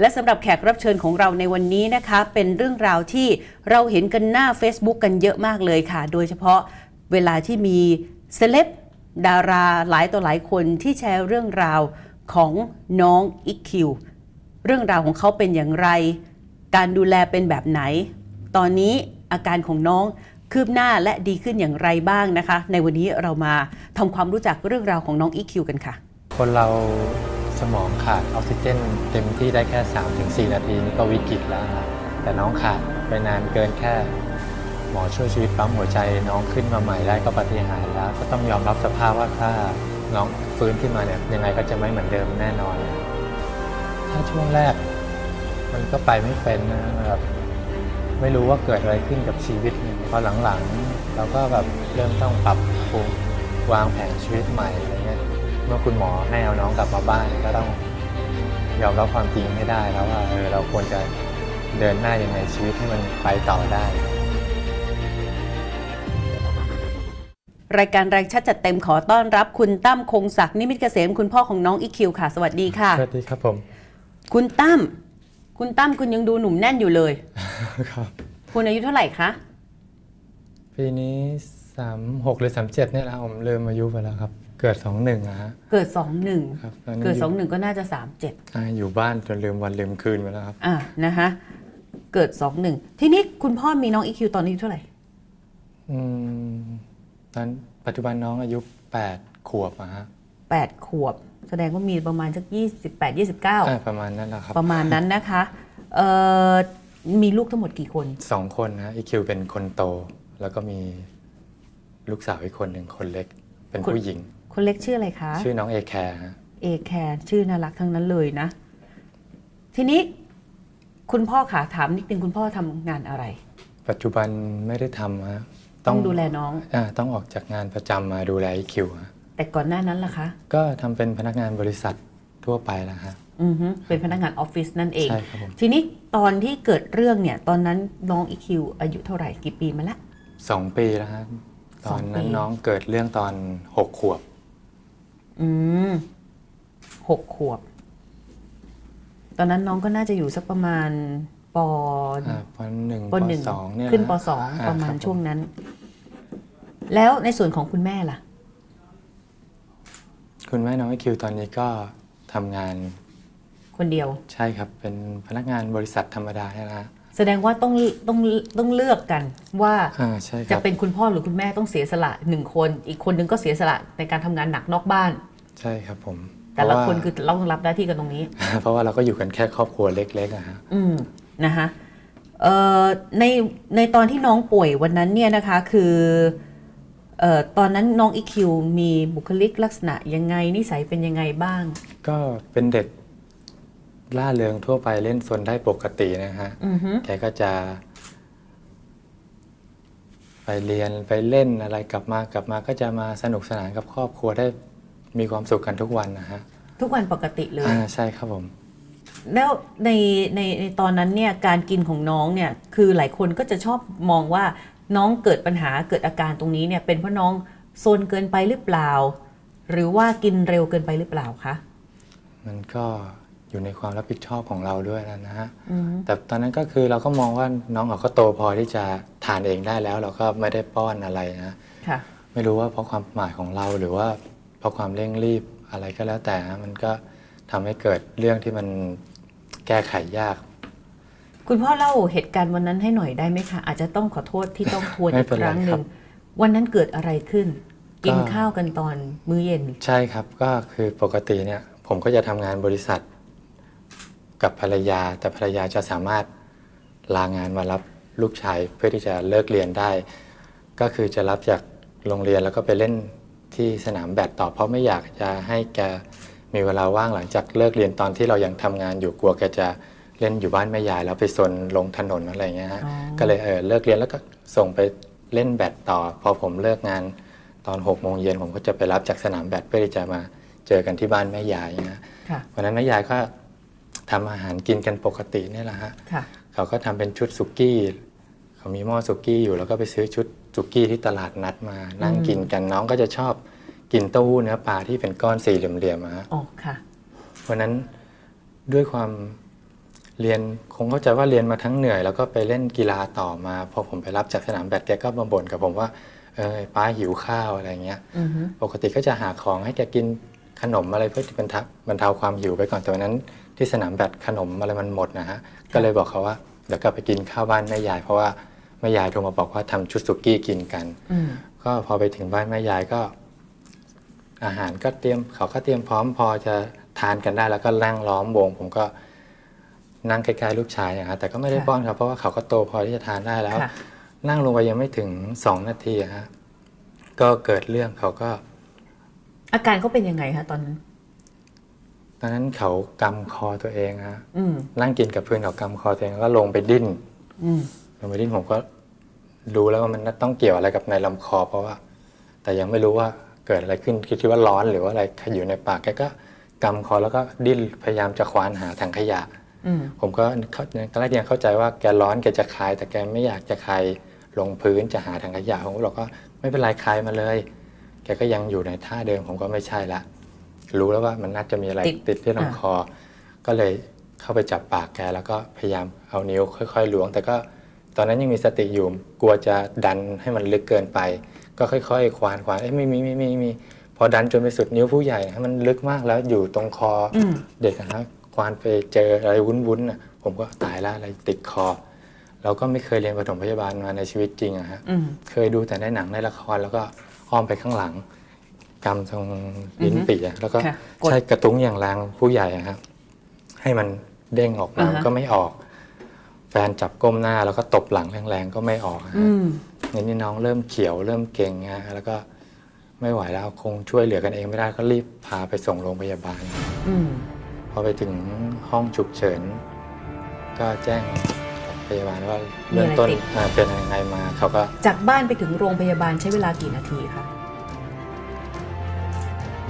และสำหรับแขกรับเชิญของเราในวันนี้นะคะ เป็นเรื่องราวที่เราเห็นกันหน้า Facebook กันเยอะมากเลยค่ะ โดยเฉพาะเวลาที่มีเซเลบดาราหลายต่อหลายคนที่แชร์เรื่องราวของน้องอิกคิวเรื่องราวของเขาเป็นอย่างไร การดูแลเป็นแบบไหน ตอนนี้อาการของน้องคืบหน้าและดีขึ้นอย่างไรบ้างนะคะ ในวันนี้เรามาทำความรู้จักเรื่องราวของน้องอิกคิวกันค่ะ คนเรา สมองขาดออกซิเจนเต็มที่ได้แค่ 3-4 นาทีนี่ก็วิกฤตแล้วนะแต่น้องขาดไปนานเกินแค่ หมอช่วยชีวิตปั๊มหัวใจน้องขึ้นมาใหม่ได้ก็ปฏิหาร์แล้ว ก็ต้องยอมรับสภาพว่าถ้าน้องฟื้นขึ้นมาเนี่ยยังไงก็จะไม่เหมือนเดิมแน่นอน ถ้าช่วงแรก มันก็ไปไม่เป็นนะแบบไม่รู้ว่าเกิดอะไรขึ้นกับชีวิตพอหลังๆ เราก็แบบเริ่มต้องปรับปรุงวางแผนชีวิตใหม่ เงี้ยเมื่อคุณหมอให้เอาน้องกลับมาบ้านก็ต้องยอมรับความจริงให้ได้แล้วว่าเออเราควรจะเดินหน้ายังไงชีวิตให้มันไปต่อได้ รายการแรงชัดจัดเต็มขอต้อนรับคุณตั้มคงศักดิ์นิมิตเกษมคุณพ่อของน้องอิกคิวค่ะ สวัสดีค่ะ สวัสดีครับผม คุณตั้มคุณตั้มคุณยังดูหนุ่มแน่นอยู่เลย ครับ คุณอายุเท่าไหร่คะปีนี้สามหกหรือสามเจ็ดเนี่ยแหละผมลืมอายุไปแล้วครับ เกิดสองหนึ่งอะฮะเกิด2ครับตอน1นี้เกิดอยู่2 1ก็น่าจะ3 7อ่าอยู่บ้านจนลืมวันลืมคืนไปแล้วครับอะนะคะเกิด2 1ทีนี้คุณพ่อมีน้องอิคิวตอนนี้อายุเท่าไหร่อืมตอนปัจจุบันน้องอายุแปดขวบอะฮะ8ขวบ แสดงว่ามีประมาณสัก28 29อ่าประมาณนั้นแหละครับ ประมาณนั้นนะคะเอ่อมีลูกทั้งหมดกี่คนสองคนนะอีคิวเป็นคนโต แล้วก็มีลูกสาวอีกคนหนึ่งคนเล็ก เป็นคนผู้หญิง คนเล็กชื่ออะไรคะชื่อน้องเอแคร์ฮะเอแคร์ชื่อน่ารักทั้งนั้นเลยนะ ทีนี้คุณพ่อขาถามนิดนึงคุณพ่อทำงานอะไร ปัจจุบันไม่ได้ทำฮะต้องดูแลน้องอ่าต้องออกจากงานประจำมาดูแลอีคิวฮะแต่ก่อนหน้านั้นล่ะคะ ก็ทำเป็นพนักงานบริษัททั่วไปแล้วฮะอือฮึเป็นพนักงานออฟฟิศนั่นเองใช่ครับผมทีนี้ตอนที่เกิดเรื่องเนี่ย ตอนนั้นน้องอีคิวอายุเท่าไหร่กี่ปีมาละสองปีแล้วฮะตสออนงนั้นปีน้องเกิดเรื่องตอนหกขวบ อืมหกขวบ ตอนนั้นน้องก็น่าจะอยู่สักประมาณปอ่าปหนึ่งปปหนึ่งสองเนี่ยขึ้นนะปสองอ่ประมาณคบผช่วงนั้น แล้วในส่วนของคุณแม่ล่ะ คุณแม่น้องไอคิวตอนนี้ก็ทำงานคนเดียว ใช่ครับ เป็นพนักงานบริษัทธรรมดาเนี่ยนะฮะ แสดงว่าต้องต้องต้องเลือกกันว่าอ่าใช่คจะรับเป็นคุณพ่อหรือคุณแม่ต้องเสียสละหนึ่งคน อีกคนนึงก็เสียสละในการทำงานหนักนอกบ้าน ใช่ครับผม แต่ละเพราว่าคนคือเราต้องรับหน้าที่กันตรงนี้ เพราะว่าเราก็อยู่กันแค่ครอบครัวเล็กๆอะฮะอืมนะคะเอ่อในในตอนที่น้องป่วยวันนั้นเนี่ยนะคะคือเอ่อตอนนั้นน้องอีคิวมีบุคลิกลักษณะยังไงนิสัยเป็นยังไงบ้าง ก็เป็นเด็ก ล่าเริงทั่วไปเล่นซนได้ปกตินะฮะอือฮึแกก็จะ ไปเรียนไปเล่นอะไรกลับมากลับมาก็จะมาสนุกสนานกับครอบครัวได้มีความสุขกันทุกวันนะฮะทุกวันปกติเลย อ่าใช่ครับผม แล้วในในในตอนนั้นเนี่ยการกินของน้องเนี่ยคือหลายคนก็จะชอบมองว่าน้องเกิดปัญหาเกิดอาการตรงนี้เนี่ยเป็นเพราะน้องโซนเกินไปหรือเปล่า หรือว่ากินเร็วเกินไปหรือเปล่าคะ มันก็ อยู่ในความรับผิดชอบของเราด้วยนะฮะอือฮึแต่ตอนนั้นก็คือเราก็มองว่าน้องเขาก็โตพอที่จะทานเองได้แล้ว เราก็ไม่ได้ป้อนอะไรนะค่ะไม่รู้ว่าเพราะความประมาทของเราหรือว่าเพราะความเร่งรีบอะไรก็แล้วแต่นะมันก็ทำให้เกิดเรื่องที่มันแก้ไขยาก คุณพ่อเล่าเหตุการณ์วันนั้นให้หน่อยได้ไหมคะอาจจะต้องขอโทษที่ต้องทวนไม่อีกเป็นคไรรั้งหครันึ่บงวันนั้นเกิดอะไรขึ้น กินก็ข้าวกันตอนมื้อเย็น ใช่ครับก็คือปกติเนี่ย ผมก็จะทำงานบริษัท กับภรรยา แต่ภรรยาจะสามารถลางานมารับลูกชายเพื่อที่จะเลิกเรียนได้ ก็คือจะรับจากโรงเรียนแล้วก็ไปเล่นที่สนามแบดต่อเพราะไม่อยากจะให้แกมีเวลาว่างหลังจากเลิกเรียนตอนที่เรายังทำงานอยู่กลัวแกจะเล่นอยู่บ้านแม่ยายแล้วไปซนลงถนนอะไรอย่างเงี้ยฮะอ๋อก็เลยเออเลิกเรียนแล้วก็ส่งไปเล่นแบดต่อ พอผมเลิกงานตอนหกโมงเย็นผมก็จะไปรับจากสนามแบดเพื่อที่จะมาเจอกันที่บ้านแม่ยายนะค่ะวันนั้นแม่ยายก็ ทำอาหารกินกันปกตินี่แหละฮะค่ะ เขาก็ทำเป็นชุดสุกี้เขามีหม้อสุกี้อยู่แล้วก็ไปซื้อชุดสุกี้ที่ตลาดนัดมา นั่งอืมกินกันน้องก็จะชอบกินเต้าหู้เนื้อปลาที่เป็นก้อนสี่เหลี่ยมๆอะฮะอ๋อค่ะวันนั้นด้วยความเรียนคงเข้าใจว่าเรียนมาทั้งเหนื่อย แล้วก็ไปเล่นกีฬาต่อมาพอผมไปรับจากสนามแบดแกก็มาบ่นกับผมว่าเออป้าหิวข้าวอะไรเงี้ยอือฮึปกติก็จะหาของให้แกกินขนมอะไรเพื่อที่บรรเทาบรรเทาความหิวไปก่อนแต่วันนั้น ที่สนามแบดขนมอะไรมันหมดนะฮะก็เลยบอกเขาว่าเดี๋ยวกลับไปกินข้าวบ้านแม่ยาย เพราะว่าแม่ยายโทรมาบอกว่าทำชุดสุกี้กินกันอืมก็พอไปถึงบ้านแม่ยายก็ อาหารก็เตรียมเขาก็เตรียมพร้อมพอจะทานกันได้แล้วก็นั่งล้อมวง ผมก็นั่งใกล้ๆลูกชายอะฮะแต่ก็ไม่ได้ค่ะป้อนครับเพราะว่าเขาก็โตพอที่จะทานได้แล้วค่ะนั่งลงไปยังไม่ถึงสองนาทีอะฮะก็เกิดเรื่องเขาก็ อาการเขาเป็นยังไงคะตอนนั้นต อนนั้นเขากำคอตัวเองฮะอืมนั่งกินกับเพื่อนเขากำคอตัวเองแล้วก็ลงไปดิ้นอืมลงไปดิ้นผมก็รู้แล้วว่ามันต้องเกี่ยวอะไรกับในลำคอ เพราะว่า แต่ยังไม่รู้ว่าเกิดอะไรขึ้นคิดว่าร้อนหรือว่าอะไรอยู่ในปากแกก็กำคอแล้วก็ดิ้นพยายามจะควานหาถังขยะอืมผมก็เข้าตอนแรกยังเข้าใจว่าแกร้อนแกจะคาย แต่แกไม่อยากจะคายลงพื้นจะหาถังขยะผมก็บอกว่าไม่เป็นไรคายมาเลย แกก็ยังอยู่ในท่าเดิมผมก็ไม่ใช่ละ รู้แล้วว่ามันน่าจะมีอะไรติดติดที่ลำคอ ก็เลยเข้าไปจับปากแกแล้วก็พยายามเอานิ้วค่อยๆล้วง แต่ก็ตอนนั้นยังมีสติอยู่กลัวจะดันให้มันลึกเกินไป ก็ค่อยๆ ควานควานเอ้ยไม่มีไม่มีไม่มีพอดันจนไปสุดนิ้วผู้ใหญ่นะมันลึกมากแล้วอยู่ตรงคอออืมเด็กนะฮะควานไปเจออะไรวุ้นๆน่ะผมก็ตายละอะไรติดคอเราก็ไม่เคยเรียนปฐมพยาบาลมาในชีวิตจริงอะฮะอืมเคยดูแต่ในหนังในละครแล้วก็อ้อมไปข้างหลัง กำตรงลิ้นอือฮึปี่อะแล้วก็ค่ะกดใช้กระตุ้งอย่างแรงผู้ใหญ่อะครับ ให้มันเด้งออกมาอ่าฮะก็ไม่ออก แฟนจับก้มหน้าแล้วก็ตบหลังแรงๆก็ไม่ออกอะอืฮะมนี่นี่น้องเริ่มเขียวเริ่มเก่งฮะแล้วก็ไม่ไหวแล้วคงช่วยเหลือกันเองไม่ได้ก็รีบพาไปส่งโรงพยาบาลอืมพอไปถึงห้องฉุกเฉิน ก็แจ้งพยาบาลว่าเริ่มต้นอ่าเป็นยังไงมาเขาก็จากบ้านไปถึงโรงพยาบาลใช้เวลากี่นาทีคะ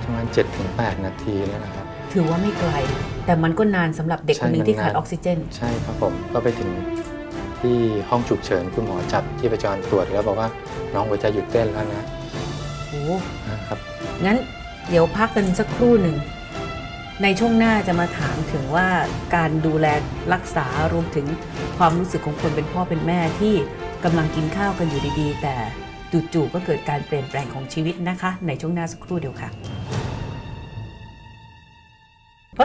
ประมาณ7จ็ถึงแนาทีแล้วนะครับ ถือว่าไม่ไกล แต่มันก็นานสำหรับเด็กคนหนึ่งใช่ที่ขาดมันนานออกซิเจน ใช่ครับผมก็ไปถึงที่ห้องฉุกเฉินคุณหมอจับที่ประจรตรวจแล้วบอกว่าน้องหัวใจหยุดเต้นแล้วนะโอ้นะครับงั้นเดี๋ยวพักกันสักครู่หนึ่ง ในช่วงหน้าจะมาถามถึงว่าการดูแลรักษารวมถึงความรู้สึกของคนเป็นพ่อเป็นแม่ที่กำลังกินข้าวกันอยู่ดีๆ แต่จู่ๆก็เกิดการเปลี่ยนแปลงของชีวิตนะคะ ในช่วงหน้าสักครู่เดียวค่ะ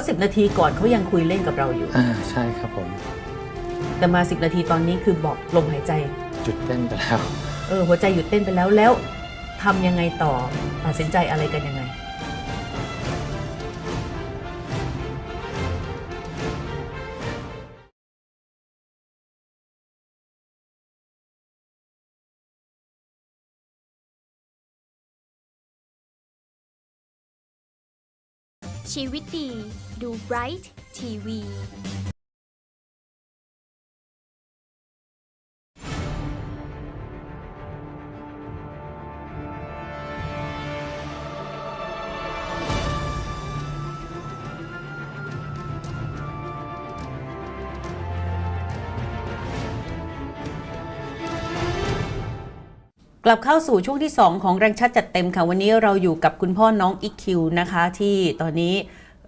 เพราะ10 นาทีก่อนเขายังคุยเล่นกับเราอยู่ อ่าใช่ครับผม แต่มา 10 นาทีตอนนี้คือบอกลมหายใจหยุดเต้นไปแล้ว เออหัวใจหยุดเต้นไปแล้วแล้วทำยังไงต่อตัดสินใจอะไรกันยังไง ชีวิตดี ดู Bright ทีวีกลับเข้าสู่ช่วงที่ 2 ของแรงชัดจัดเต็มค่ะ วันนี้เราอยู่กับคุณพ่อน้องอีคิวนะคะ ที่ตอนนี้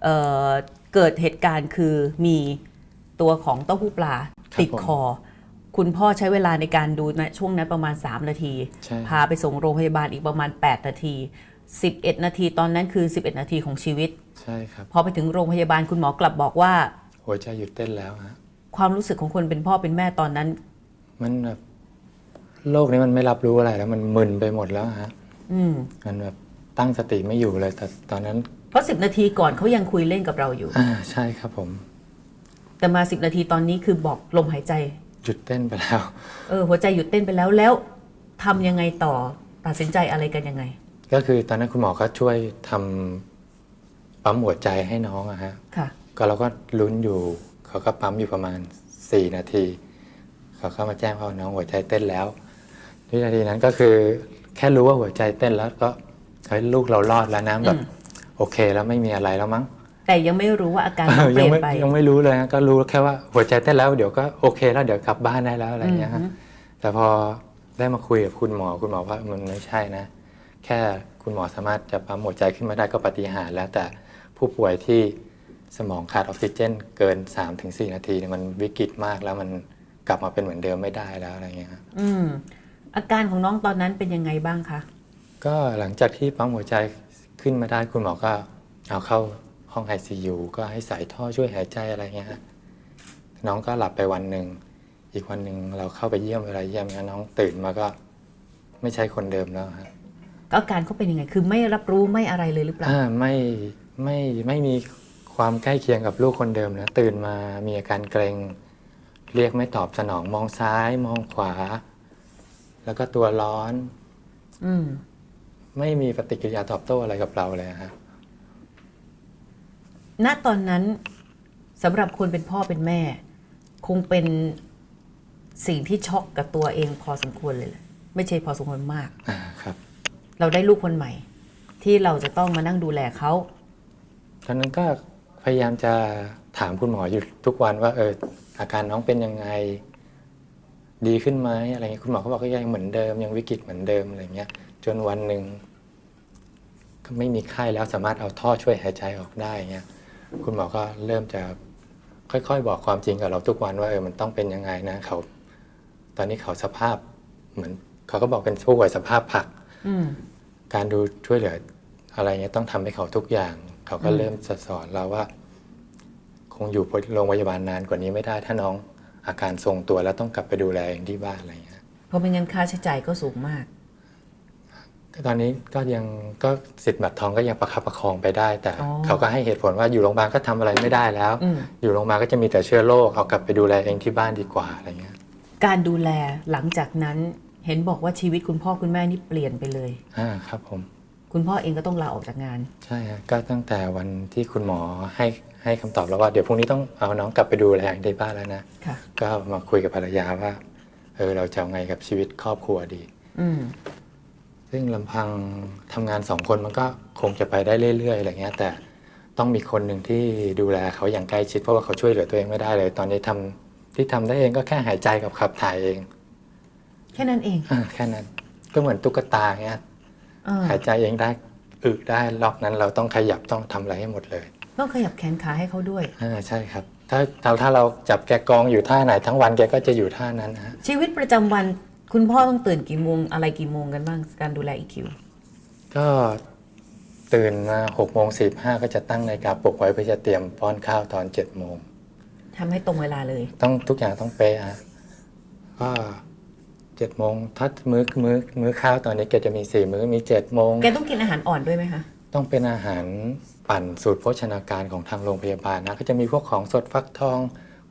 เอ่อเกิดเหตุการณ์คือมีตัวของเต้าหู้ปลาครับติดผมคอ คุณพ่อใช้เวลาในการดูนะช่วงนั้นประมาณ 3 นาทีใช่พาไปส่งโรงพยาบาลอีกประมาณ 8 นาที 11 นาทีตอนนั้นคือ 11 นาทีของชีวิต ใช่ครับ พอไปถึงโรงพยาบาลคุณหมอกลับบอกว่า หัวใจหยุดเต้นแล้วฮะ ความรู้สึกของคนเป็นพ่อเป็นแม่ตอนนั้น มันแบบโลกนี้มันไม่รับรู้อะไรแล้ว มันมึนไปหมดแล้วฮะ อืมมันแบบตั้งสติไม่อยู่เลย แต่ตอนนั้น เพราะ10นาทีก่อนเขายังคุยเล่นกับเราอยู่ อ่าใช่ครับผม แต่มา10นาทีตอนนี้คือบอกลมหายใจ หยุดเต้นไปแล้ว เออ หัวใจหยุดเต้นไปแล้วแล้วทำยังไงต่อตัดสินใจอะไรกันยังไง ก็คือตอนนั้นคุณหมอก็ช่วยทำปั๊มหัวใจให้น้องอะฮะ ค่ะ ก็เราก็ลุ้นอยู่ เขาก็ปั๊มอยู่ประมาณ 4 นาที เขาก็มาแจ้งว่าน้องหัวใจเต้นแล้ววินาทีนั้นก็คือแค่รู้ว่าหัวใจเต้นแล้วก็เฮ้ยลูกเรารอดแล้วนะแบบอืม โอเคแล้วไม่มีอะไรแล้วมั้ง แต่ยังไม่รู้ว่าอาการมันเปยัลี่ยนไม่ไปยังไม่รู้เลยฮะก็รู้แค่ว่าหัวใจเต้นแล้วเดี๋ยวก็โอเคแล้วเดี๋ยวกลับบ้านได้แล้วอะไรอย่างเงี้ยฮะอืมแต่พอได้มาคุยกับคุณหมอคุณหมอว่ามันไม่ใช่นะ แค่คุณหมอสามารถจะปั๊มหัวใจขึ้นมาได้ก็ปาฏิหารย์แล้วแต่ผู้ป่วยที่สมองขาดออกซิเจนเกิน 3-4 นาทีเนี่ยมันวิกฤตมากแล้วมันกลับมาเป็นเหมือนเดิมไม่ได้แล้วอะไรเงี้ยครับอืมอาการของน้องตอนนั้นเป็นยังไงบ้างคะก็หลังจากที่ปั๊มหัวใจ ขึ้นมาได้คุณหมอก็เอาเข้าห้อง ICU ก็ให้ใส่ท่อช่วยหายใจอะไรเงี้ยฮะน้องก็หลับไปวันหนึ่ง อีกวันหนึ่งเราเข้าไปเยี่ยมเวลาเยี่ยมเนี่ยน้องตื่นมาก็ไม่ใช่คนเดิมแล้วฮะก็อาการเขาเป็นยังไง คือไม่รับรู้ไม่อะไรเลยหรือเปล่า อ่าไม่ไม่ไม่มีความใกล้เคียงกับลูกคนเดิมนะตื่นมามีอาการเกรงเรียกไม่ตอบสนองมองซ้าย มองขวา แล้วก็ตัวร้อน อืม ไม่มีปฏิกิริยาตอบโต้อะไรกับเราเลยฮะณตอนนั้นสำหรับคนเป็นพ่อเป็นแม่ คงเป็นสิ่งที่ช็อกกับตัวเองพอสมควรเลยแหละไม่ใช่พอสมควรมาก อ่าครับ เราได้ลูกคนใหม่ ที่เราจะต้องมานั่งดูแลเขาตอนนั้นก็พยายามจะถามคุณหมออยู่ทุกวันว่า เอออาการน้องเป็นยังไง ดีขึ้นไหมอะไรเงี้ยคุณหมอเขาบอกก็ยังเหมือนเดิมยังวิกฤตเหมือนเดิมอะไรเงี้ย จนวันหนึ่งก็ไม่มีไข้แล้วสามารถเอาท่อช่วยหายใจออกได้เงี้ยคุณหมอก็เริ่มจะค่อยๆ บอกความจริงกับเราทุกวันว่าเออมันต้องเป็นยังไงนะเขา ตอนนี้เขาสภาพเหมือนเขาก็บอกเป็นผู้ป่วยสภาพผักอืมการดูช่วยเหลืออะไรเงี้ยต้องทำให้เขาทุกอย่าง เขาก็อืมเริ่มจะสอนเราว่า คงอยู่โรงพยาบาลนานกว่านี้ไม่ได้ถ้าน้องอาการทรงตัวแล้วต้องกลับไปดูแลเองที่บ้านอะไรเงี้ยเพราะไม่งั้นค่าใช้จ่ายก็สูงมากก็ ตอนนี้ก็ยังก็สิทธิ์บัตรทองก็ยังประคับประคองไปได้ แต่อ๋อเขาก็ให้เหตุผลว่าอยู่โรงพยาบาลก็ทำอะไรไม่ได้แล้วอืมอยู่โรงพยาบาลก็จะมีแต่เชื้อโรคเอากลับไปดูแลเองที่บ้านดีกว่าอะไรเงี้ยการดูแลหลังจากนั้นเห็นบอกว่าชีวิตคุณพ่อคุณแม่นี่เปลี่ยนไปเลยอ่าครับผม คุณพ่อเองก็ต้องลาออกจากงาน ใช่ฮะก็ตั้งแต่วันที่คุณหมอให้ให้คำตอบแล้วว่าเดี๋ยวพรุ่งนี้ต้องเอาน้องกลับไปดูแลที่บ้านแล้วนะค่ะก็มาคุยกับภรรยาว่าเออเราจะเอาไงกับชีวิตครอบครัวดี อืม ซึ่งลำพังทำงานสองคนมันก็คงจะไปได้เรื่อยๆอะไรเงี้ย แต่ต้องมีคนหนึ่งที่ดูแลเขาอย่างใกล้ชิดเพราะว่าเขาช่วยเหลือตัวเองไม่ได้เลย ตอนนี้ทำที่ทำได้เองก็แค่หายใจกับขับถ่ายเองแค่นั้นเองอาแค่นั้น ก็เหมือนตุ๊กตาเงี้ยเออหายใจเองได้อึได้ล็อกนั้นเราต้องขยับต้องทำอะไรให้หมดเลย ต้องขยับแขนขาให้เขาด้วย อ่าใช่ครับ ถ้าถ้าถ้าเราจับแกกองอยู่ท่าไหนทั้งวันแกก็จะอยู่ท่านั้นนะฮะชีวิตประจำวัน คุณพ่อต้องตื่นกี่โมงอะไรกี่โมงกันบ้างการดูแลอีคิวก็ตื่นมาหกโมงสิบห้าก็จะตั้งนาฬิกาปลุกไว้เพื่อจะเตรียมป้อนข้าวตอนเจ็ดโมงทำให้ตรงเวลาเลย ต้องทุกอย่างต้องเป๊ะฮะก็เจ็ดโมงถ้ามื้อมื้อมื้อข้าวตอนนี้แกจะมีสี่มื้อมีเจ็ดโมงแกต้องกินอาหารอ่อนด้วยไหมคะ ต้องเป็นอาหารปั่นสูตรโภชนาการของทางโรงพยาบาลนะก็จะมีพวกของสดฟักทอง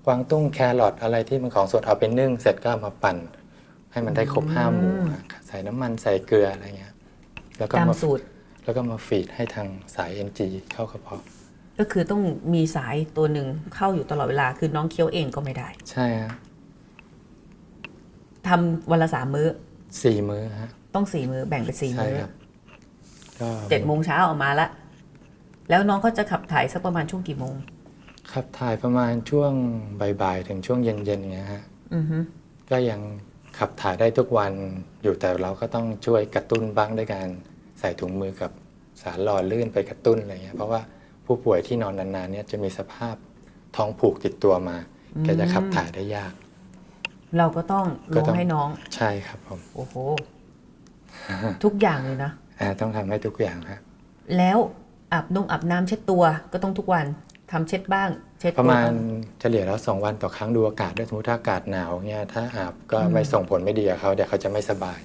กวางตุ้งแครอทอะไรที่มันของสดเอาไปนึ่งเสร็จก็เอามาปั่น ให้มันได้ครบห้าหมู่อะใส่น้ำมันใส่เกลืออะไรเงี้ยแล้วก็ตามมาสูตร แล้วก็มาฟีดให้ทางสาย NG เข้ากระเพาะก็คือต้องมีสายตัวหนึ่งเข้าอยู่ตลอดเวลา คือน้องเคี้ยวเองก็ไม่ได้ ใช่ฮะทำวันละสามมื้อสี่มื้อฮะ ต้องสี่มื้อแบ่งเป็นสี่ใช่มื้อครับก็เจ็ดโมงเช้าออกมาละ แล้วน้องก็จะขับถ่ายสักประมาณช่วงกี่โมง ขับถ่ายประมาณช่วงบ่ายๆ ถึงช่วงเย็นๆอย่างเงี้ยฮะอือฮึก็ยัง ขับถ่ายได้ทุกวันอยู่แต่เราก็ต้องช่วยกระตุ้นบ้างด้วยการใส่ถุงมือกับสารหล่อลื่นไปกระตุ้นอะไรเงี้ยเพราะว่าผู้ป่วยที่นอนนานๆเนี่ยจะมีสภาพท้องผูกติดตัวมา แกจะขับถ่ายได้ยาก เราก็ต้องลก็งต้องให้น้อง ใช่ครับผม โอ้โห ทุกอย่างเลยนะอ่าต้องทำให้ทุกอย่างครับแล้วอาบนงอาบน้ำเช็ดตัวก็ต้องทุกวัน ทำเช็ดบ้าง เช็ดปตัวระมาณบ้งเฉลี่ยแล้วสองวันต่อครั้งดูอากาศด้วยสมมติถ้าอากาศหนาวเนี่ยถ้าอาบก็อืมไม่ส่งผลไม่ดีกับเขาเดี๋ยวเขาจะไม่สบาย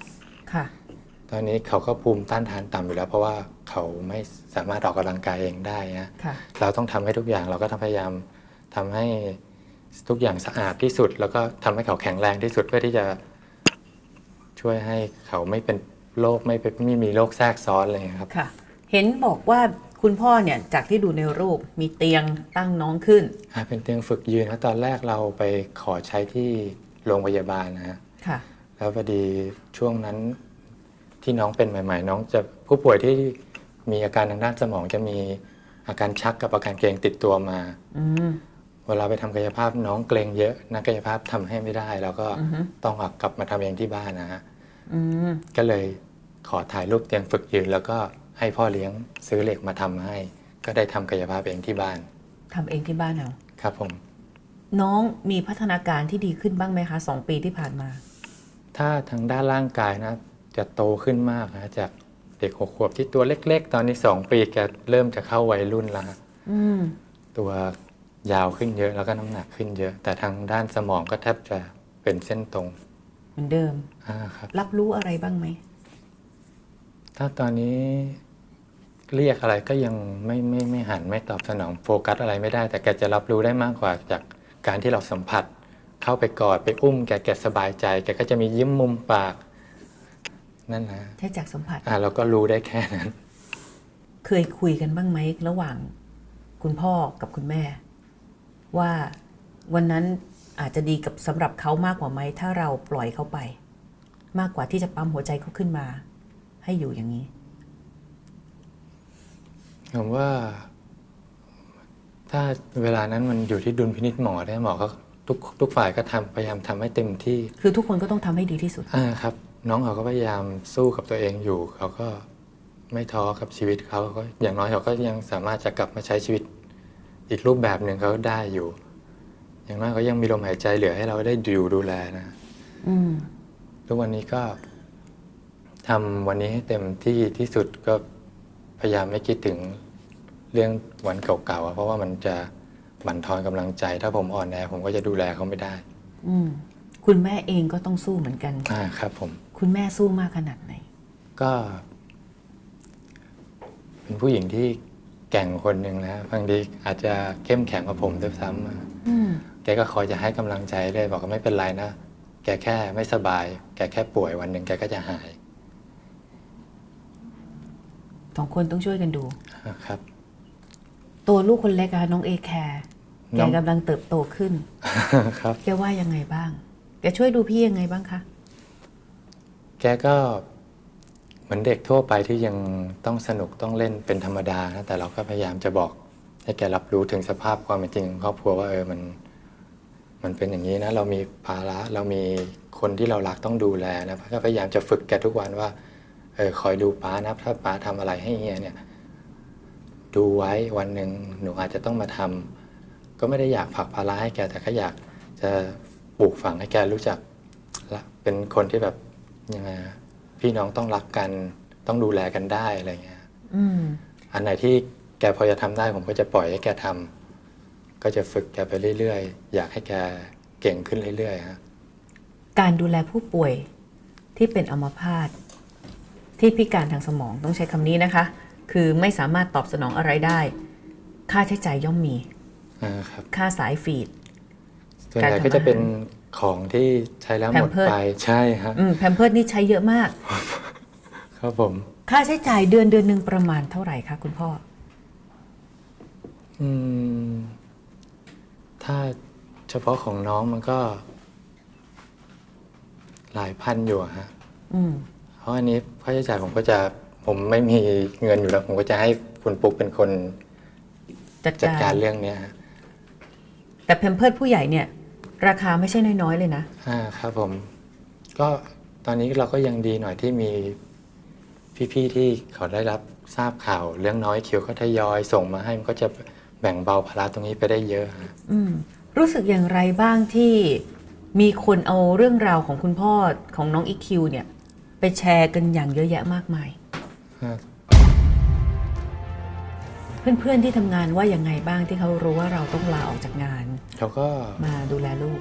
ค่ะ ตอนนี้เขาก็ภูมิต้านทานต่ำอยู่แล้ว เพราะว่าเขาไม่สามารถออกกำลังกายเองได้นะค่ะเราต้องทำให้ทุกอย่างเราก็ต้องพยายามทำให้ทุกอย่างสะอาดที่สุด แล้วก็ทำให้เขาแข็งแรงที่สุดเพื่อที่จะช่วยให้เขาไม่เป็นโรคไม่เป็นไม่มีโรคแทรกซ้อนอะไรอย่างเลยครับค่ะ เห็นบอกว่า คุณพ่อเนี่ยจากที่ดูในรูปมีเตียงตั้งน้องขึ้น อ่าเป็นเตียงฝึกยืนครับตอนแรกเราไปขอใช้ที่โรงพยาบาลนะฮะค่ะ แล้วพอดีช่วงนั้นที่น้องเป็นใหม่ ๆ น้องจะผู้ป่วยที่มีอาการทางด้านสมองจะมีอาการชักกับอาการเกร็งติดตัวมา อืม เวลาไปทำกายภาพน้องเกรงเยอะนักกายภาพทำให้ไม่ได้แล้วก็อือฮึ ต้องเอากลับมาทำเองที่บ้านนะฮะ อืม ก็เลยขอถ่ายรูปเตียงฝึกยืนแล้วก็ ให้พ่อเลี้ยงซื้อเหล็กมาทำให้ ก็ได้ทำกายภาพเองที่บ้านทำเองที่บ้านเอาครับผม น้องมีพัฒนาการที่ดีขึ้นบ้างไหมคะสองปีที่ผ่านมา ถ้าทางด้านร่างกายนะจะโตขึ้นมากนะจากเด็กหกขวบที่ตัวเล็ก ๆ ตอนนี้สองปีแกเริ่มจะเข้าวัยรุ่นแล้วฮะอืมตัวยาวขึ้นเยอะแล้วก็น้ำหนักขึ้นเยอะ แต่ทางด้านสมองก็แทบจะเป็นเส้นตรง เหมือนเดิมอ่าครับ รับรู้อะไรบ้างไหมถ้าตอนนี้ เรียกอะไรก็ยังไม่ไม่ไม่หันไม่ตอบสนองโฟกัสอะไรไม่ได้ แต่แกจะรับรู้ได้มากกว่าจากการที่เราสัมผัส เข้าไปกอดไปอุ้มแกแกสบายใจแกก็จะมียิ้มมุมปาก นั่นนะใช่จากสัมผัสอ่าเราก็รู้ได้แค่นั้น เคยคุยกันบ้างไหมระหว่าง คุณพ่อกับคุณแม่ ว่าวันนั้นอาจจะดีกับสำหรับเขามากกว่าไหมถ้าเราปล่อยเขาไป มากกว่าที่จะปั๊มหัวใจเขาขึ้นมา ให้อยู่อย่างนี้ ผมว่า ถ้าเวลานั้นมันอยู่ที่ดุลพินิจหมอได้หมอก็ทุกทุกฝ่ายก็ทำพยายามทำให้เต็มที่คือทุกคนก็ต้องทำให้ดีที่สุดอ่าครับ น้องเขาก็พยายามสู้กับตัวเองอยู่ เขาก็ไม่ท้อกับชีวิตเขาก็อย่างน้อยเขาก็ยังสามารถจะกลับมาใช้ชีวิต อีกรูปแบบหนึ่งเขาได้อยู่ อย่างน้อยเขายังมีลมหายใจเหลือให้เราได้อยู่ดูแลนะอืมทุกวันนี้ก็ทำวันนี้ให้เต็มที่ที่สุดก็ พยายามไม่คิดถึงเรื่องวันเก่าๆอะเพราะว่ามันจะบั่นทอนกำลังใจ ถ้าผมอ่อนแอผมก็จะดูแลเขาไม่ได้ อืมคุณแม่เองก็ต้องสู้เหมือนกันอ่าครับ ผม คุณแม่สู้มากขนาดไหน ก็ เป็นผู้หญิงที่แกร่งคนหนึ่งนะบางทีอาจจะเข้มแข็งกว่าผมด้วยซ้ำอะอืมแกก็คอยจะให้กำลังใจเลยบอกว่าไม่เป็นไรนะแกแค่ไม่สบาย แกแค่ป่วยวันหนึ่งแกก็จะหาย สองคนต้องช่วยกันดูอ่าครับ ตัวลูกคนเล็กอะน้องเอแคร์แกน้องกำลังเติบโตขึ้น ครับ แกว่ายังไงบ้าง แกช่วยดูพี่ยังไงบ้างคะ แกก็เหมือนเด็กทั่วไปที่ยังต้องสนุกต้องเล่นเป็นธรรมดานะแต่เราก็พยายามจะบอกให้แกรับรู้ถึงสภาพความเป็นจริงของครอบครัวว่าเออมัน มันเป็นอย่างนี้นะ เรามีภาระเรามีคนที่เรารักต้องดูแลนะก็พยายามจะฝึกแกทุกวันว่า เออคอยดูป้านะถ้าป้าทำอะไรให้เฮียเนี่ย ดูไว้วันหนึ่งหนูอาจจะต้องมาทำก็ไม่ได้อยากผลักภาระให้แกแต่ก็อยากจะปลูกฝังให้แกรู้จักละเป็นคนที่แบบยังไงอะพี่น้องต้องรักกัน ต้องดูแลกันได้อะไรเงี้ยอืมอันไหนที่แกพอจะทำได้ผมก็จะปล่อยให้แกทำก็จะฝึกแกไปเรื่อยๆ อยากให้แกเก่งขึ้นเรื่อยๆฮะการดูแลผู้ป่วยที่เป็นอัมพาต ที่พิการทางสมองต้องใช้คำนี้นะคะ คือไม่สามารถตอบสนองอะไรได้ ค่าใช้จ่ายย่อมมี อ่าครับ ค่าสายฟีด ส่วนใหญ่ก็จะเป็นของที่ใช้แล้วหมด Pampered ไปใช่ฮะอืมแพมเพิร์ดนี่ใช้เยอะมาก ครับผม ค่าใช้จ่ายเดือนเดือนหนึ่งประมาณเท่าไหร่คะคุณพ่อ อืม ถ้าเฉพาะของน้องมันก็ หลายพันอยู่อะฮะ อืมเพ ราะอันนี้ค่าใช้จ่ายผมก็จะผมไม่มีเงินอยู่แล้ว ผมก็จะให้คุณปุ๊กเป็นคนจัดจัดกาการรเรื่องเนี้ยฮะแต่แพมเพิร์ดผู้ใหญ่เนี่ย ราคาไม่ใช่น้อยๆเลยนะ อ่าครับผม ก็ตอนนี้เราก็ยังดีหน่อยที่มีพี่ๆที่เขาได้รับทราบข่าว เรื่องน้อยคิวก็ทยอยส่งมาให้มันก็จะแบ่งเบาภาระตรงนี้ไปได้เยอะฮะอืม รู้สึกอย่างไรบ้างที่มีคนเอาเรื่องราวของคุณพ่อของน้องอีคิวเนี่ย ไปแชร์กันอย่างเยอะแยะมากมายอ่าเพื่อนๆที่ทำงานว่ายังไงบ้างที่เขารู้ว่าเราต้องลาออกจากงาน เขาก็ มาดูแลลูก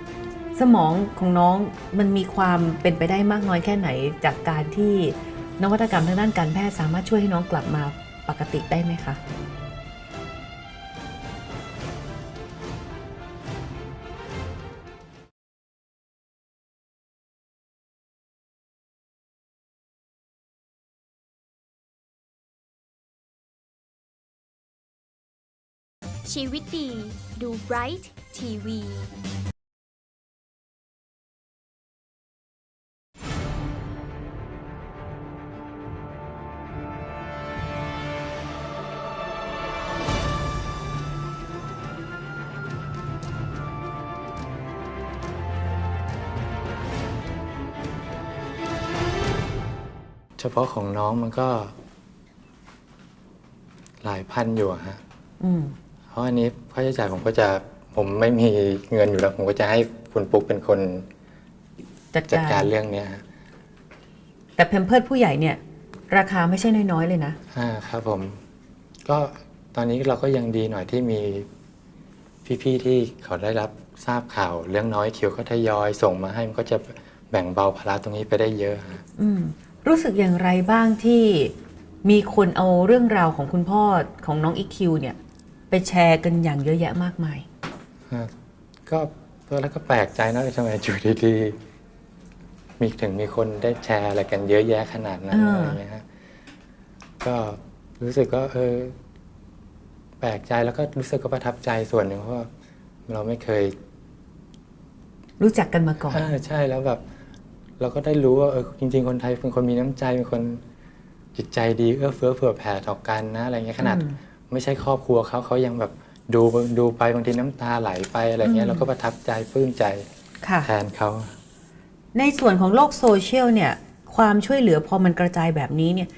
สมองของน้องมันมีความเป็นไปได้มากน้อยแค่ไหน จากการที่นวัตกรรมทางด้านการแพทย์สามารถช่วยให้น้องกลับมาปกติได้ไหมคะ ชีวิตดี ดู Bright ทีวีเฉพาะของน้องมันก็ หลายพันอยู่อะฮะ อืมเพ ราะอันนี้ค่าใช้จ่ายผมก็จะผมไม่มีเงินอยู่แล้ว ผมก็จะให้คุณปุ๊กเป็นคนจัดจัดกาการรเรื่องเนี้ยฮะแต่แพมเพิร์ดผู้ใหญ่เนี่ย ราคาไม่ใช่น้อยๆเลยนะ อ่าครับผม ก็ตอนนี้เราก็ยังดีหน่อยที่มีพี่ๆที่เขาได้รับทราบข่าวเรื่องน้อยคิวก็ทยอยส่งมาให้มันก็จะแบ่งเบาภาระตรงนี้ไปได้เยอะฮะ อืมรู้สึกอย่างไรบ้างที่มีคนเอาเรื่องราวของคุณพ่อของน้องอีคิวเนี่ย ไปแชร์กันอย่างเยอะแยะมากมายอ่าก็ตอนแรกก็แปลกใจนะทำไมอยู่ดีๆมีถึงมีคนได้แชร์อะไรกันเยอะแยะขนาดนั้นอ่าอะไรเงี้ยฮะก็รู้สึกก็เออแปลกใจแล้วก็รู้สึกก็ประทับใจส่วนหนึ่งเพราะว่าเราไม่เคย รู้จักกันมาก่อน อ่าใช่แล้วแบบ เราก็ได้รู้ว่าเออจริง ๆ คนไทยเป็นคนมีน้ำใจเป็นคนจิตใจดีเอื้อเฟื้อเผื่อแผ่ต่อกันนะอะไรเงี้ยขนาดอืม ไม่ใช่ครอบครัวเขาเขายังแบบดูดูไปบางทีน้ำตาไหลไปอะไรเงี้ยเราก็ประทับใจปลื้มใจค่ะแทนเขา ในส่วนของโลกโซเชียลเนี่ย ความช่วยเหลือพอมันกระจายแบบนี้เนี่ย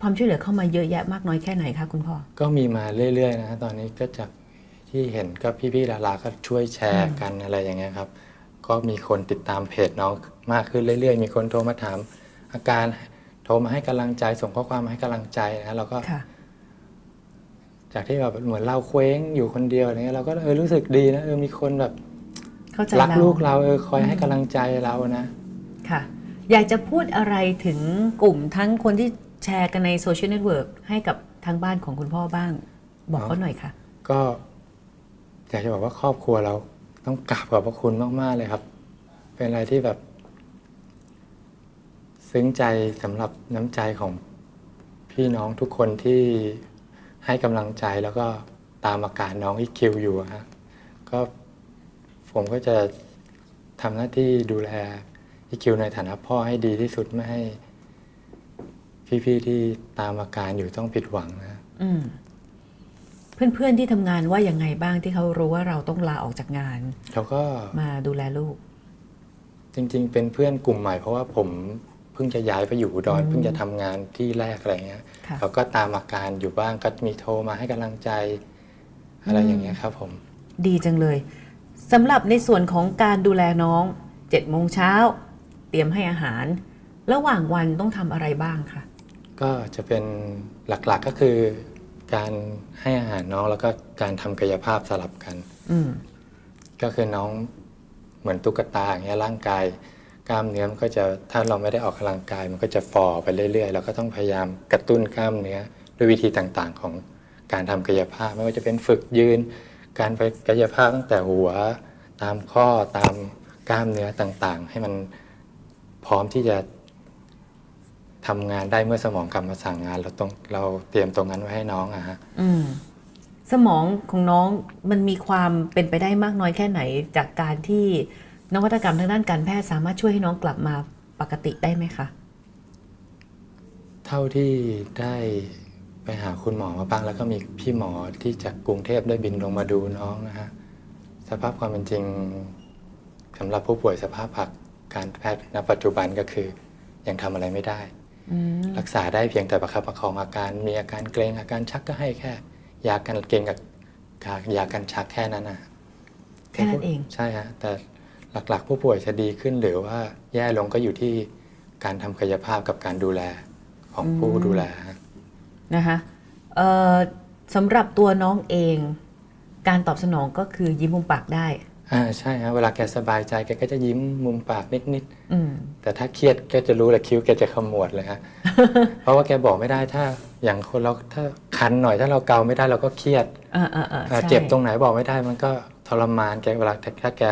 ความช่วยเหลือเข้ามาเยอะแยะมากน้อยแค่ไหนคะคุณพ่อ ก็มีมาเรื่อยๆนะตอนนี้ก็จากที่เห็นก็พี่ๆดาราก็ช่วยแชร์กันอะไรอย่างเงี้ยครับ ก็มีคนติดตามเพจน้องมากขึ้นเรื่อยๆ มีคนโทรมาถามอาการโทรมาให้กำลังใจส่งข้อความมาให้กำลังใจนะเราก็ค่ะ จากที่แบบเหมือนเราเคว้งอยู่คนเดียวอะไรเงี้ยเราก็เออรู้สึกดีนะเออมีคนแบบเข้าใจรักเราลูกเราเออคอยให้กำลังใจเรานะ ค่ะ อยากจะพูดอะไรถึงกลุ่มทั้งคนที่แชร์กันในโซเชียลเน็ตเวิร์กให้กับทางบ้านของคุณพ่อบ้าง บอกเขาหน่อยค่ะ ก็ อยากจะบอกว่าครอบครัวเราต้องกราบขอบพระคุณมาก ๆ เลยครับ เป็นอะไรที่แบบ ซึ้งใจสำหรับน้ำใจของพี่น้องทุกคนที่ ให้กำลังใจแล้วก็ตามอาการน้องอีคิวอยู่อะฮะก็ผมก็จะทำหน้าที่ดูแลอีคิวในฐานะพ่อให้ดีที่สุดไม่ให้พี่ๆที่ตามอาการอยู่ต้องผิดหวังนะอืมเพื่อนๆที่ทำงานว่ายังไงบ้างที่เขารู้ว่าเราต้องลาออกจากงานเขาก็มาดูแลลูก จริง ๆ เป็นเพื่อนกลุ่มใหม่เพราะว่าผมเพิ่งจะย้ายไปอยู่อุดรเพิ่งจะทำงานที่แรกอะไรเงี้ยค่ะ เขาก็ตามอาการอยู่บ้างก็มีโทรมาให้กำลังใจ อะไรอย่างเงี้ยครับผม ดีจังเลยสำหรับในส่วนของการดูแลน้อง7จ็ดโมงเช้า เตรียมให้อาหาร ระหว่างวันต้องทำอะไรบ้างคะก็จะเป็นหลักๆก็คือ การให้อาหารน้องแล้วก็การทำกายภาพสลับกัน อืม ก็คือน้องเหมือนตุ๊กตาอย่างเงี้ยร่างกาย กล้ามเนื้อมันก็จะถ้าเราไม่ได้ออกกำลังกาย มันก็จะฝ่อไปเรื่อยๆเราก็ต้องพยายามกระตุ้นกล้ามเนื้อด้วยวิธีต่างๆ ของการทำกายภาพไม่ว่าจะเป็นฝึกยืน การไปกายภาพตั้งแต่หัว ตามข้อตามกล้ามเนื้อต่างๆ ให้มันพร้อมที่จะทำงานได้เมื่อสมองกลับมาสั่งงาน เราต้องเราเตรียมตรงนั้นไว้ให้น้องอะฮะสมองของน้องมันมีความเป็นไปได้มากน้อยแค่ไหนจากการที่ นวัตกรรมทางด้านการแพทย์สามารถช่วยให้น้องกลับมาปกติได้ไหมคะ เท่าที่ได้ไปหาคุณหมอมาบ้างแล้วก็มีพี่หมอที่จากกรุงเทพได้บินลงมาดูน้องนะฮะสภาพความเป็นจริงสำหรับผู้ป่วยสภาพผักการแพทย์ณปัจจุบันก็คือ ยังทำอะไรไม่ได้อืมรักษาได้เพียงแต่ประคับประคองอาการมีอาการเกรงอาการชักก็ให้แค่ ยากันเกรงกับยากันชักแค่นั้นนะแค่นั้นเองใช่ฮะแต่ หลักๆ ผู้ป่วยจะดีขึ้นหรือว่าแย่ลงก็อยู่ที่การทำกายภาพกับการดูแลของผู้ดูแลฮะนะคะเอ่อสำหรับตัวน้องเอง การตอบสนองก็คือยิ้มมุมปากได้อ่าใช่ฮะเวลาแกสบายใจแกก็จะยิ้มมุมปากนิดอืมๆแต่ถ้าเครียดแกจะรู้แหละคิ้วแกจะขมวดเลยฮะเพราะว่าแกบอกไม่ได้ถ้าอย่างคนเราถ้าคันหน่อยถ้าเราเกาไม่ได้เราก็เครียดอ่าอ่าอ่าอ่าใช่เจ็บตรงไหนบอกไม่ได้มันก็ทรมานแกเวลาถ้าแก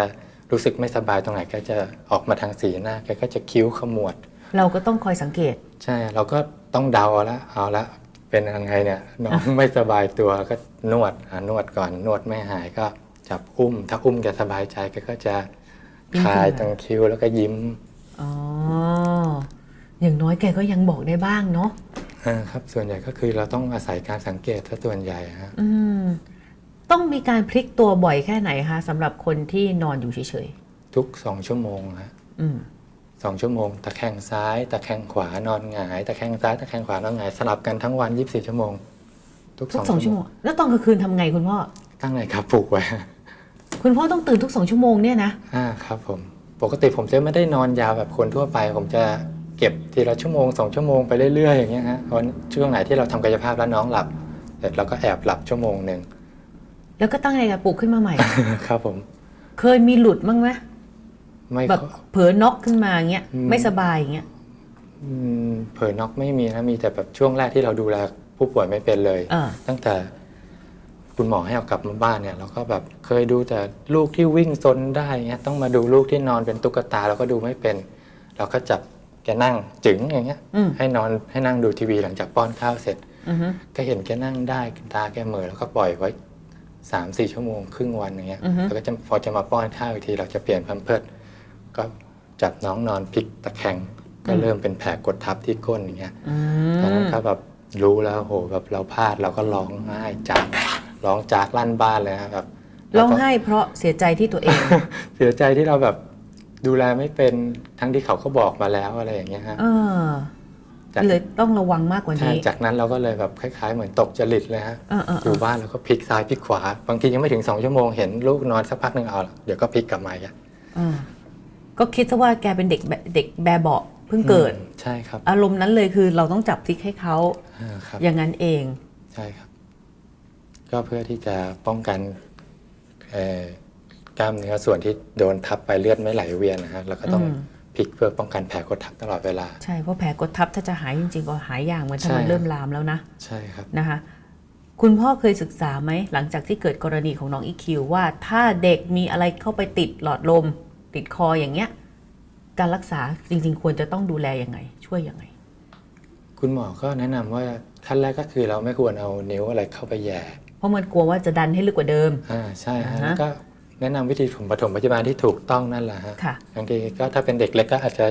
รู้สึกไม่สบายตรงไหนแกจะออกมาทางสีหน้าแกก็จะคิ้วขมวด เราก็ต้องคอยสังเกต ใช่เราก็ต้องเดาเอาละเอาละเป็นยังไงเนี่ยน้องไม่สบายตัวก็นวดอ่านวดก่อนนวดไม่หายก็จับอุ้ม ถ้าอุ้มแกสบายใจแกก็จะยิ้มคลายขึ้นมาตรงคิ้วแล้วก็ยิ้มอ๋ออย่างน้อยแกก็ยังบอกได้บ้างเนาะอ่าครับส่วนใหญ่ก็คือเราต้องอาศัยการสังเกตถ้าส่วนใหญ่ฮะอืม ต้องมีการพลิกตัวบ่อยแค่ไหนคะสำหรับคนที่นอนอยู่เฉยทุกสองชั่วโมงฮะๆอืมสองชั่วโมง ตะแคงซ้าย ตะแคงขวานอนหงาย ตะแคงซ้าย ตะแคงขวานอนหงาย สลับกันทั้งวัน24ชั่วโมง ทุกทุกสสอองงชั่ชั่ววโมโมงงแล้วตอนกลางคืนทำไงคุณพ่อ ตั้งนาฬิกาปลุกไว้ คุณพ่อต้องตื่นทุกสองชั่วโมงเนี่ยนะ อ่าครับผม ปกติผมจะไม่ได้นอนยาวแบบคนทั่วไป ผมจะเก็บทีละชั่วโมงสองชั่วโมงไปเรื่อยๆอย่างเงี้ยฮะเพราะช่วงไหนที่เราทำกายภาพแล้วน้องหลับ เสร็จเราก็แอบหลับชั่วโมงหนึ่ง แล้วก็ตั้งนาฬิกาปลุกขึ้นมาใหม่ ครับผม เคยมีหลุดบ้างไหมไม่แบบค่อยเผลอน็อกขึ้นมาอย่างเงี้ยอืมไม่สบายอย่างเงี้ยอืมเผลอน็อกไม่มีนะมีแต่แบบช่วงแรกที่เราดูแลผู้ป่วยไม่เป็นเลยอ่าตั้งแต่คุณหมอให้เอากลับมาบ้านเนี่ยเราก็แบบเคยดูแต่ลูกที่วิ่งซนได้เงี้ยต้องมาดูลูกที่นอนเป็นตุ๊กตาเราก็ดูไม่เป็น เราก็จับแกนั่งจึงอย่างเงี้ยอืมให้นอนให้นั่งดูทีวีหลังจากป้อนข้าวเสร็จอือฮึก็เห็นแกนั่งได้ตาแกเหม่อแล้วก็ปล่อยไว้ สามสี่ชั่วโมง ครึ่งวันอย่างเงี้ยอือฮึแล้วก็จะพอจะมาป้อนข้าวอีกที เราจะเปลี่ยนแพมเพิร์สก็จับน้องนอนพลิกตะแคงก็เริ่มเป็นแผลกดทับที่ก้นอย่างเงี้ยอืตอนนั้นมก็แบบรู้แล้วโหแบบเราพลาดเราก็ร้องไห้จากร้องจากลั่นบ้านเลยนะครับร้องไห้เพราะเสียใจที่ตัวเอง เสียใจที่เราแบบดูแลไม่เป็นทั้งที่เขาก็บอกมาแล้วอะไรอย่างเงี้ยฮะ เออจากเลยต้องระวังมากกว่าใช่นี้ จากนั้นเราก็เลยแบบคล้าย ๆ เหมือนตกจริตเลยฮะเออเอออเอยู่อบ้านเราก็พลิกซ้ายพลิกขวา บางทียังไม่ถึงสองชั่วโมงเห็นลูกนอนสักพักหนึ่งเอาละเดี๋ยวก็พลิกกลับมาอีกอะเออก็คิดซะว่าแกเป็นเด็กแบบเด็กแบบเบาะเพิ่งเกิดอืมใช่ครับ อารมณ์นั้นเลยคือเราต้องจับพลิกให้เขาอ่าครับอย่างนั้นเองใช่ครับ ก็เพื่อที่จะป้องกันเอ่อกล้ามเนื้อส่วนที่โดนทับไปเลือดไม่ไหลเวียนนะฮะแล้วก็ต้องอืม พลิกเพื่อป้องกันแผลกดทับตลอดเวลา ใช่เพราะแผลกดทับถ้าจะหายจริงๆก็หายอย่างเหมือนถ้าใช่มันเริ่มลามแล้วนะ ใช่ครับนะคะ คุณพ่อเคยศึกษาไหมหลังจากที่เกิดกรณีของน้องอีคิวว่าถ้าเด็กมีอะไรเข้าไปติดหลอดลม ติดคออย่างเงี้ย การรักษาจริง ๆ ควรจะต้องดูแลยังไง ช่วยยังไง คุณหมอก็แนะนำว่าขั้นแรกก็คือเราไม่ควรเอานิ้วอะไรเข้าไปแหย่เพราะมันกลัวว่าจะดันให้ลึกกว่าเดิมอ่าใช่ฮะอ่าฮะแล้วก็ แนะนำวิธีผมปฐมพยาบาลที่ถูกต้องนั่นแหละฮะค่ะบางทีก็ถ้าเป็นเด็กเล็กก็อาจจะ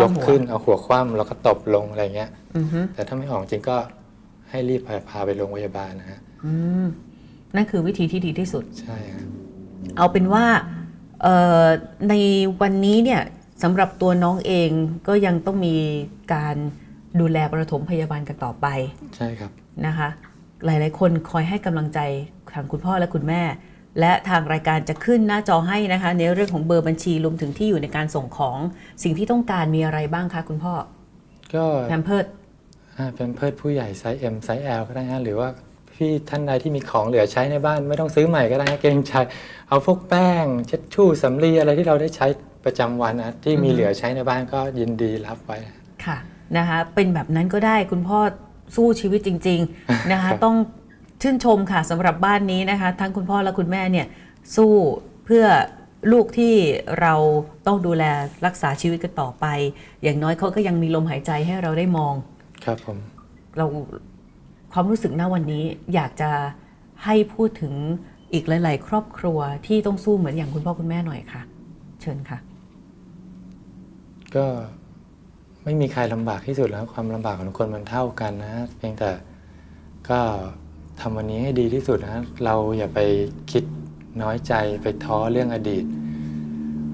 ยกคว่ำหัวขึ้นเอาหัวคว่ำแล้วก็ตบลงอะไรเงี้ยอือฮึแต่ถ้าไม่ออกจริงก็ให้รีบพาพาไปโรงพยาบาลนะฮะอืมนั่นคือวิธีที่ดีที่สุด ใช่ฮะเอาเป็นว่าเอ่อในวันนี้เนี่ยสำหรับตัวน้องเองก็ยังต้องมีการดูแลประถมพยาบาลกันต่อไป ใช่ครับนะคะ หลายๆ คนคอยให้กำลังใจทางคุณพ่อและคุณแม่ และทางรายการจะขึ้นหน้าจอให้นะคะ ในเรื่องของเบอร์บัญชีรวมถึงที่อยู่ในการส่งของสิ่งที่ต้องการมีอะไรบ้างคะคุณพ่อ ก็แพมเพิร์ดอ่าเป็นเพิดผู้ใหญ่ไซส์ M ไซส์ L ก็ได้ฮะหรือว่าพี่ท่านใดที่มีของเหลือใช้ในบ้านไม่ต้องซื้อใหม่ก็ได้ฮะเกรงใจเอาพวกแป้งเช็ดชู่สำลีอะไรที่เราได้ใช้ประจำวันนะที่มีเหลือใช้ในบ้านก็ยินดีรับไว้ค่ะนะคะเป็นแบบนั้นก็ได้คุณพ่อสู้ชีวิตจริง ๆนะคะ ต้อง ชื่นชมค่ะสำหรับบ้านนี้นะคะ ทั้งคุณพ่อและคุณแม่เนี่ยสู้เพื่อลูกที่เราต้องดูแลรักษาชีวิตกันต่อไป อย่างน้อยเขาก็ยังมีลมหายใจให้เราได้มอง ครับผม เราความรู้สึกณวันนี้อยากจะให้พูดถึงอีกหลาย ๆ ครอบครัวที่ต้องสู้เหมือนอย่างคุณพ่อคุณแม่หน่อยค่ะ เชิญค่ะ ก็ไม่มีใครลำบากที่สุดแล้ว ความลำบากของทุกคนมันเท่ากันนะเพียงแต่ก็ ทำวันนี้ให้ดีที่สุดนะเราอย่าไปคิดน้อยใจไปท้อเรื่องอดีต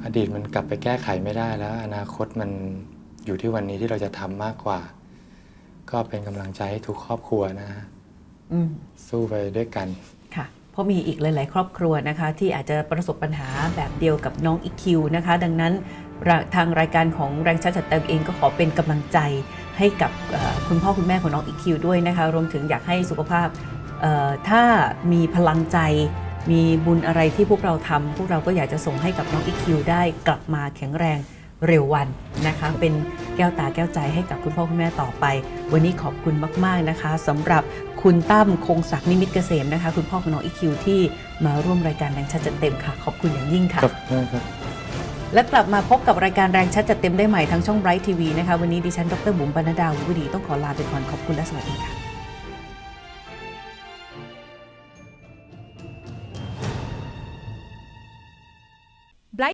อดีตมันกลับไปแก้ไขไม่ได้แล้ว อนาคตมันอยู่ที่วันนี้ที่เราจะทำมากกว่า ก็เป็นกำลังใจให้ทุกครอบครัวนะฮะอืมสู้ไปด้วยกันค่ะเพราะมีอีกหลาย ๆ ครอบครัวนะคะ ที่อาจจะประสบปัญหาแบบเดียวกับน้องอีคิวนะคะ ดังนั้นระทางรายการของแรงชัดจัดเต็มเองก็ขอเป็นกำลังใจให้กับเอ่อคุณพ่อคุณแม่ของน้องอีคิวด้วยนะคะ รวมถึงอยากให้สุขภาพเอ่อ ถ้ามีพลังใจมีบุญอะไรที่พวกเราทำพวกเราก็อยากจะส่งให้กับน้องอีคิวได้กลับมาแข็งแรงเร็ววันนะคะ เป็นแก้วตาแก้วใจให้กับคุณพ่อคุณแม่ต่อไป วันนี้ขอบคุณมาก ๆนะคะสำหรับคุณตั้มคงศักดิ์นิมิตรเกษมนะคะ คุณพ่อของน้องอีคิวที่มาร่วมรายการแรงชัดจัดเต็มค่ะ ขอบคุณอย่างยิ่งค่ะครับครับ และกลับมาพบกับรายการแรงชัดจัดเต็มได้ใหม่ทางช่องไบรท์ทีวีนะคะวันนี้ดิฉันดรบุ๋มปนดดาวุฒิต้องขอลาไปก่อนขอบคุณและสวัสดีค่ะ